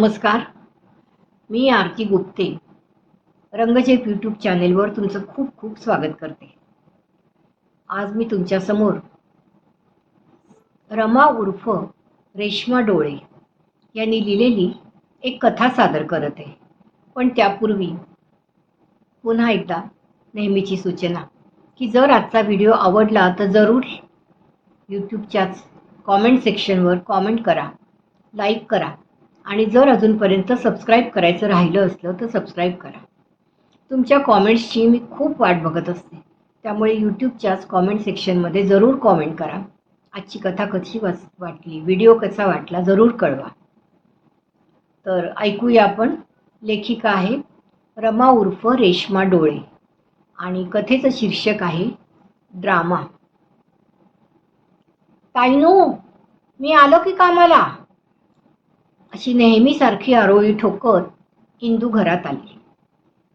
नमस्कार. मी आरती गुप्ते. रंगजेप यूट्यूब चॅनेलवर तुमचं खूप खूप स्वागत करते. आज मी तुमच्यासमोर रमा उर्फ रेश्मा डोळे यांनी लिहिलेली एक कथा सादर करत आहे. पण त्यापूर्वी पुन्हा एकदा नेहमीची सूचना की जर आजचा व्हिडिओ आवडला तर जरूर यूट्यूबच्याच कॉमेंट सेक्शनवर कॉमेंट करा लाईक करा. आणि जर अजूनपर्यंत सबस्क्राईब करायचं राहिलं असलं तर सबस्क्राईब करा. तुमच्या कॉमेंट्सची मी खूप वाट बघत असते. त्यामुळे यूट्यूबच्याच कॉमेंट सेक्शनमध्ये जरूर कॉमेंट करा. आजची कथा कशी वाच वाटली व्हिडिओ कसा वाटला जरूर कळवा. तर ऐकूया आपण. लेखिका आहे रमा उर्फ रेश्मा डोळे. आणि कथेचं शीर्षक आहे ड्रामा. ताईनो मी आलो की कामाला? अशी नेहमीसारखी आरोळी ठोकत इंदू घरात आली.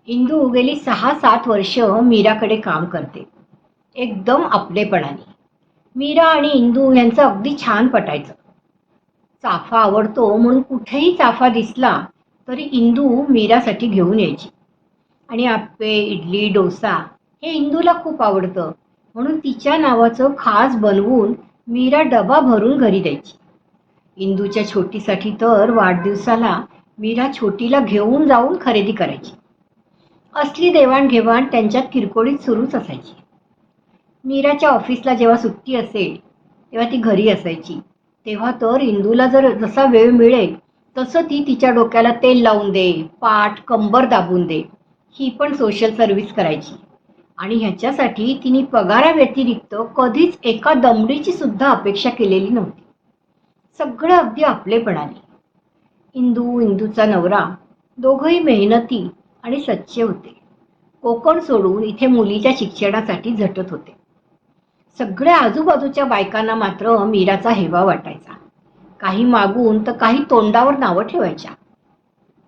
इंदू गेली सहा सात वर्ष मीराकडे काम करते. एकदम आपलेपणाने. मीरा आणि इंदू यांचं अगदी छान पटायचं. चाफा आवडतो म्हणून कुठेही चाफा दिसला तरी इंदू मीरासाठी घेऊन यायची. आणि आप्पे इडली डोसा हे इंदूला खूप आवडतं म्हणून तिच्या नावाचं खास बनवून मीरा डबा भरून घरी द्यायची. इंदूच्या छोटीसाठी तर वाढदिवसाला मीरा छोटीला घेऊन जाऊन खरेदी करायची. असली देवाणघेवाण त्यांच्यात किरकोळीत सुरूच असायची. मीराच्या ऑफिसला जेव्हा सुट्टी असेल तेव्हा ती घरी असायची. तेव्हा तर इंदूला जर जसा वेळ मिळेल तसं ती तिच्या डोक्याला तेल लावून दे पाठ कंबर दाबून दे ही पण सोशल सर्व्हिस करायची. आणि ह्याच्यासाठी तिने पगाराव्यतिरिक्त कधीच एका दमडीची सुद्धा अपेक्षा केलेली नव्हती. सगळं अगदी आपलेपणाने इंदू इंदूचा नवरा दोघंही मेहनती आणि सच्चे होते. कोकण सोडून इथे मुलीच्या शिक्षणासाठी झटत होते. सगळ्या आजूबाजूच्या बायकांना मात्र मीराचा हेवा वाटायचा. काही मागून तर काही तोंडावर नावं ठेवायच्या.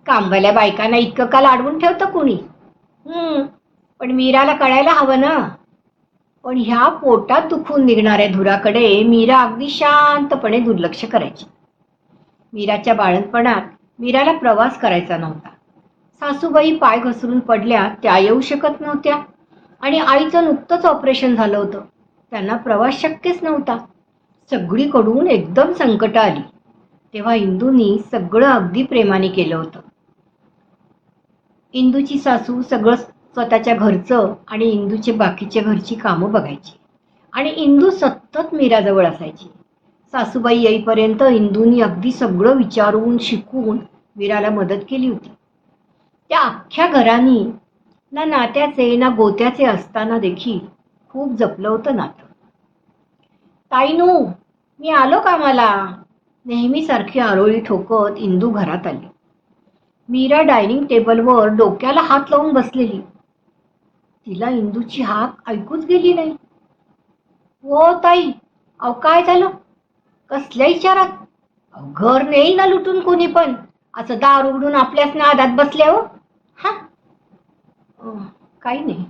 कामवाल्या बायकांना इतकं काल अडवून ठेवतं कुणी? पण मीराला कळायला हवं ना. पण ह्या पोटात दुखून निघणाऱ्या धुराकडे मीरा अगदी शांतपणे दुर्लक्ष करायची. मीराच्या बाळणपणात मीराला प्रवास करायचा नव्हता. सासूबाई पाय घसरून पडल्या त्या येऊ शकत नव्हत्या. आणि आईचं नुकतंच ऑपरेशन झालं होतं. त्यांना प्रवास शक्यच नव्हता. सगळीकडून एकदम संकट आली. तेव्हा इंदूनी सगळं अगदी प्रेमाने केलं होतं. इंदूची सासू सगळं स्वतःच्या घरचं आणि इंदूचे बाकीच्या घरची कामं बघायची. आणि इंदू सतत मीराजवळ असायची. सासूबाई येईपर्यंत इंदूनी अगदी सगळं विचारून शिकून मीराला मदत केली होती. त्या अख्ख्या घरानी ना नात्याचे ना गोत्याचे असताना देखील खूप जपलं होतं नातं. ताईनू मी आलो कामाला नेहमीसारखी आरोळी ठोकत इंदू घरात आली. मीरा डायनिंग टेबलवर डोक्याला हात लावून बसलेली. तिला इंदूची हाक ऐकूच गेली नाही. हो ताई. अहो काय झालं? कसल्या विचारात. घर नाही ना लुटून कोणी पण. असं दार उघडून आपल्याच नादात बसल्या हो. हा? काही नाही.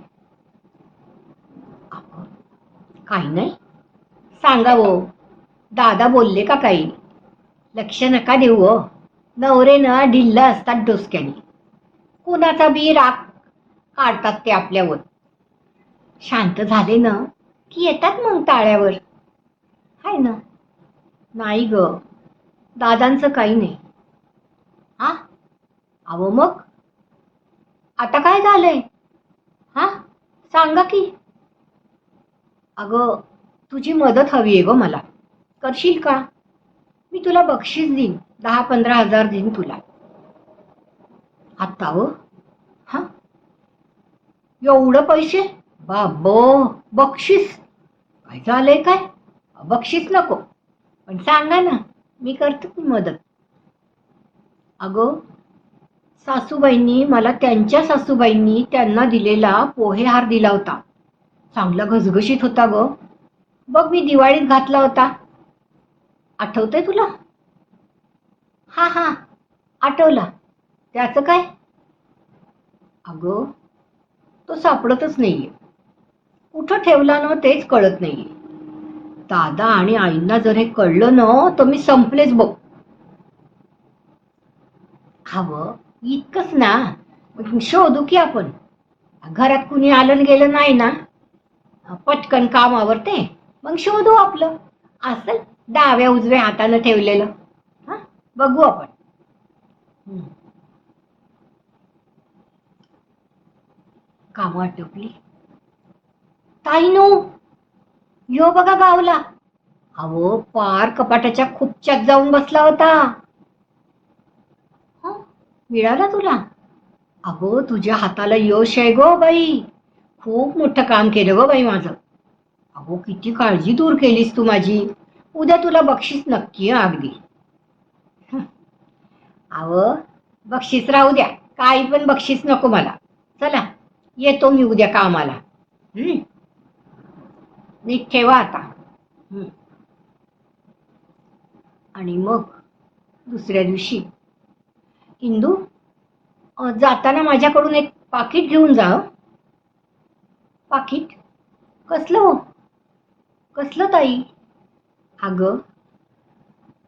काही नाही. सांगा हो. दादा बोलले का काही? लक्ष नका देऊ हो. नवरे ना ढिल्ल असतात डोसक्याने. कुणाचा बी राग काढतात ते आपल्यावर. शांत झाले ना की येतात मग टाळ्यावर. हाय ना. नाही ग दादांचं काही नाही. हा अहो मग? आता काय झालंय? हा? सांगा की. अगं तुझी मदत हवी आहे ग मला. करशील का? मी तुला बक्षीस देईन दहा पंधरा हजार देईन तुला. आत्ता व हा? एवढं पैसे? बाबो बक्षीस. काय झालंय काय? बक्षीस नको. पण सांगा ना मी करतो की मदत? अगं सासूबाईंनी मला त्यांच्या सासूबाईंनी त्यांना दिलेला पोहेहार दिला होता. चांगला घसघशीत होता ग. बघ मी दिवाळीत घातला होता. आठवतंय तुला? हा हा आठवला. त्याचं काय? अगं तो सापडतच नाहीये. कुठं ठेवला ना तेच कळत नाही दादा आणि आईंना जर हे कळलं ना तर मी संपलेच बघ. हवं इतकंच ना. मग शोधू की आपण. घरात कुणी आलं गेलं नाही ना. पटकन काम आवरते मग शोधू आपलं. असं डाव्या उजव्या हातानं ठेवलेलं. हा? बघू आपण. काम कामं आटोपली ताईनो यो बघा गावला अहो पार कपाटाच्या खुपच्यात जाऊन बसला होता. मिळाला तुला? अगो तुझ्या हाताला यश आहे गो बाई. खूप मोठं काम केलं गो बाई माझं. अगो किती काळजी दूर केलीस तू माझी. उद्या तुला बक्षीस नक्की अगदी. अव अहो बक्षीस राहू द्या. काही पण बक्षीस नको मला. चला येतो मी उद्या कामाला. हम्म नीट ठेवा आता. आणि मग दुसऱ्या दिवशी. इंदू जाताना माझ्याकडून एक पाकिट घेऊन जा. पाकिट? कसलं हो? कसलं ताई? अगं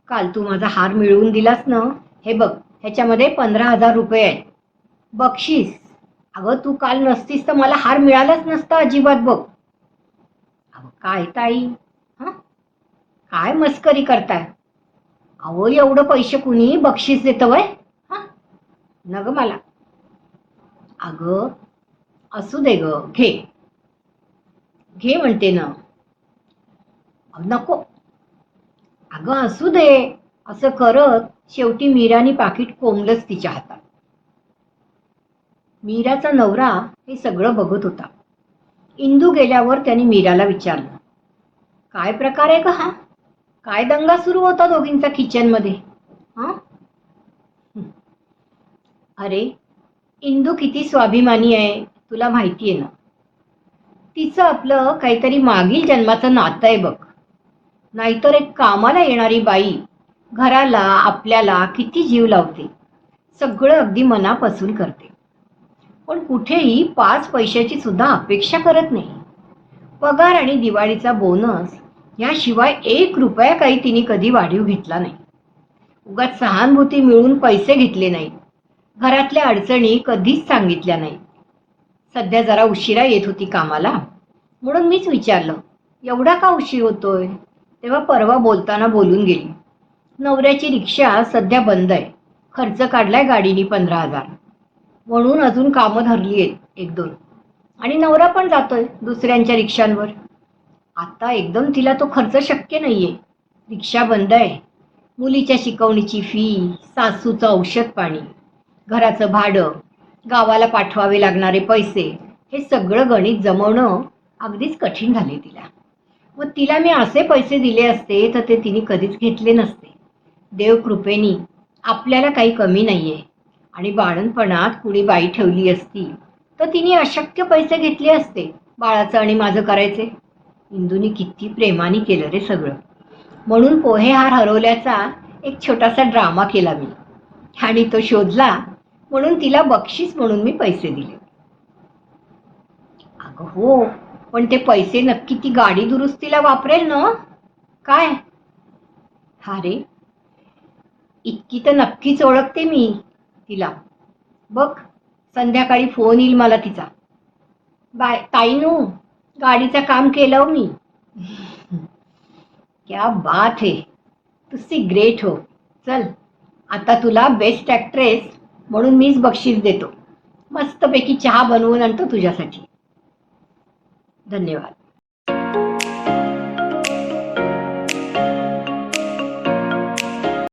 काल तू माझा हार मिळवून दिलास ना हे बघ ह्याच्यामध्ये पंधरा हजार रुपये आहेत. बक्षीस. अगं तू काल नसतीस तर मला हार मिळालाच नसता अजिबात बघ. काय ताई? हा? काय मस्करी करताय? अहो एवढं पैसे कुणी बक्षीस देतं वय? हा? न ग मला. अगं असू दे ग घे. घे म्हणते ना. नको. अगं असू दे. असं करत शेवटी मीरानी पाकिट कोंबलंच तिच्या हातात. मीराचा नवरा हे सगळं बघत होता. इंदू गेल्यावर त्यांनी मीराला विचारलं काय प्रकार आहे का हा? काय दंगा सुरू होता दोघींचा किचनमध्ये हा. अरे इंदू किती स्वाभिमानी आहे तुला माहिती आहे ना? तिचं आपलं काहीतरी मागील जन्माचं नातं आहे बघ. नाहीतर एक कामाला येणारी बाई घराला आपल्याला किती जीव लावते. सगळं अगदी मनापासून करते. पण कुठेही पाच पैशाची सुद्धा अपेक्षा करत नाही. पगार आणि दिवाळीचा बोनस याशिवाय एक रुपया काही तिने कधी वाढीव घेतला नाही. उगाच सहानुभूती मिळून पैसे घेतले नाहीत. घरातल्या अडचणी कधीच सांगितल्या नाहीत. सध्या जरा उशिरा येत होती कामाला. म्हणून मीच विचारलं एवढा का उशीर होतोय? तेव्हा परवा बोलताना बोलून गेली नवऱ्याची रिक्षा सध्या बंद आहे. खर्च काढलाय गाडीनी पंधरा हजार. म्हणून अजून कामं धरली आहेत एक दोन. आणि नवरा पण जातोय दुसऱ्यांच्या रिक्षांवर. आता एकदम तिला तो खर्च शक्य नाहीये. रिक्षा बंद आहे. मुलीच्या शिकवणीची फी सासूचं औषध पाणी घराचं भाडं गावाला पाठवावे लागणारे पैसे हे सगळं गणित जमवणं अगदीच कठीण झाले तिला. व तिला मी असे पैसे दिले असते तर ते तिने कधीच घेतले नसते. देव कृपेनी आपल्याला काही कमी नाही आहे आणि बाळणपणात कुणी बाई ठेवली असती तर तिने अशक्य पैसे घेतले असते. बाळाचं आणि माझं करायचे. इंदूनी किती प्रेमाने केलं रे सगळं. म्हणून पोहे हार हरवल्याचा एक छोटासा ड्रामा केला मी. आणि तो शोधला म्हणून तिला बक्षीस म्हणून मी पैसे दिले. अगं हो पण ते पैसे नक्की ती गाडी दुरुस्तीला वापरेल ना? काय? हा रे इतकी तर नक्कीच ओळखते मी. तिला. बघ संध्याकाळी फोन येईल मला तिचा. बाय ताईनू गाडीचं काम केलं हो मी. क्या बात है. तुझी ग्रेट हो. चल आता तुला बेस्ट ॲक्ट्रेस म्हणून मीच बक्षीस देतो. मस्तपैकी चहा बनवून आणतो तुझ्यासाठी. धन्यवाद.